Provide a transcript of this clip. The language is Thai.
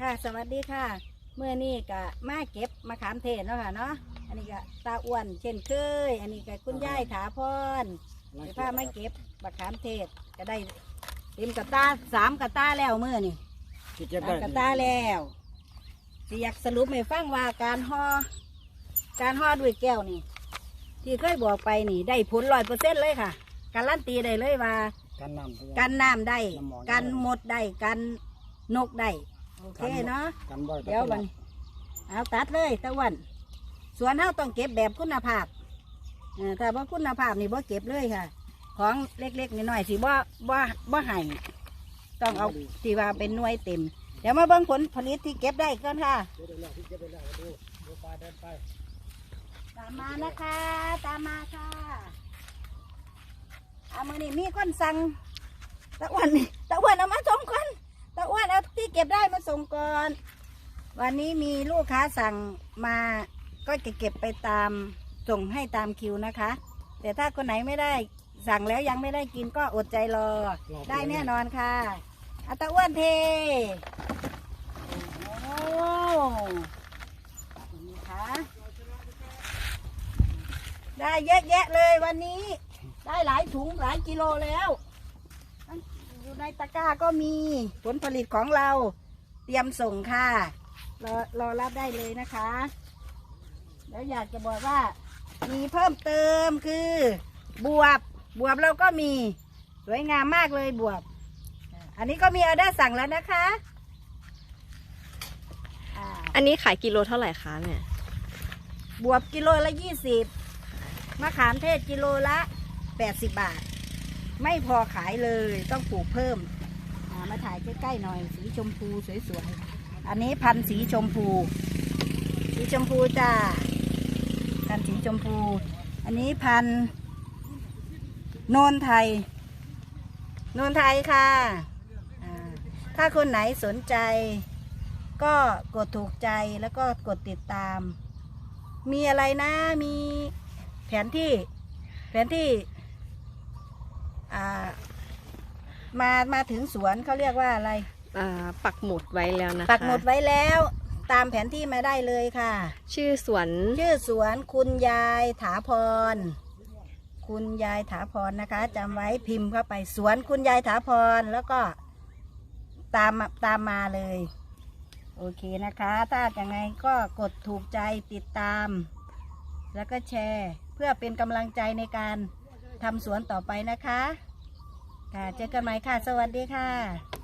ค่ะ สวัสดีค่ะ เมื่อนี้ก็มาเก็บมะขามเทศเนาะค่ะเนาะ อันนี้ก็ตาอ้วนเช่นเคย อันนี้ก็คุณยายถาพรสิพามาเก็บมะขามเทศก็ได้เต็มกระตาสามกระตาแล้วเมื่อนี่ที่เก็บสาได้มกระตาแล้วสิอยากสรุปให้ฟังว่าการห่อการห่อด้วยแก้วนี่ ที่เคยบอกไปนี่ได้ผลร้อยเปอร์เซ็นต์เลยค่ะ การันตีได้เลยว่า กันน้ำ กันน้ำได้ น้ำหมอกกันหมดได้ กันนกได้ โอเคเนาะกันบ่อยเดี๋ยวบัดนเอาตัดเลยตะวันสวนเฮาต้องเก็บแบบคุณภาพเออถ้าบ่คุณภาพนี่บ่เก็บเลยค่ะ ของเล็กๆน้อยๆสิบ่บ่บ่ให้ต้องเอาที่ว่าเป็นหน่วยเต็ม เดี๋ยวมาเบิ่งผลผลิตที่เก็บได้ก่อนค่ะเดี๋ยวเดี๋ยวแล้วที่เก็บได้แล้วดูดูปลาเดินไปตามมานะคะ ตามมาค่ะเอามือนี่มีคนสั่งตะอ้วันนี่ตะอ้วันเอามาส่งก่อน ตะอ้วันเอาที่เก็บได้มาส่งก่อน วันนี้มีลูกค้าสั่งมาก็จะเก็บไปตามส่งให้ตามคิวนะคะ แต่ถ้าคนไหนไม่ได้สั่งแล้วยังไม่ได้กินก็อดใจรอได้แน่นอนค่ะเอาตะอ้วนเทโอ้นี่ค่ะได้เยอะแยะเลยวันนี้ ได้หลายถุงหลายกิโลแล้ว อยู่ในตะกร้าก็มีผลผลิตของเราเตรียมส่งค่ะ รอรอรับได้เลยนะคะ แล้วอยากจะบอกว่า มีเพิ่มเติมคือบวบบวบเราก็มีสวยงามมากเลยบวบ อันนี้ก็มีออเดอร์สั่งแล้วนะคะอ่าอันนี้ขายกิโลเท่าไหร่คะเนี่ย บวบกิโลละยี่สิบมะขามเทศกิโลละแปดสิบบาท ไม่พอขายเลยต้องปลูกเพิ่มมาถ่ายใกล้ๆหน่อยสีชมพูสวยๆ อันนี้พันธุ์สีชมพู สีชมพูจ้า พันธุ์สีชมพู อันนี้พันธุ์โนนไทย โนนไทยค่ะ ถ้าคนไหนสนใจ ก็กดถูกใจแล้วก็กดติดตาม มีอะไรนะ มีแผนที่ แผนที่ อ่า มามาถึงสวนเขาเรียกว่าอะไร อ่าปักหมุดไว้แล้วนะคะปักหมุดไว้แล้ว ตามแผนที่มาได้เลยค่ะ ชื่อสวนชื่อสวนคุณยายถาพร คุณยายถาพรนะคะจำไว้พิมพ์เข้าไปสวนคุณยายถาพรแล้วก็ ตามมาตามมาเลย โอเคนะคะ ถ้าอย่างไงก็กดถูกใจติดตาม แล้วก็แชร์ เพื่อเป็นกำลังใจในการ ทำสวนต่อไปนะคะ ค่ะ เจอกันใหม่ค่ะ สวัสดีค่ะ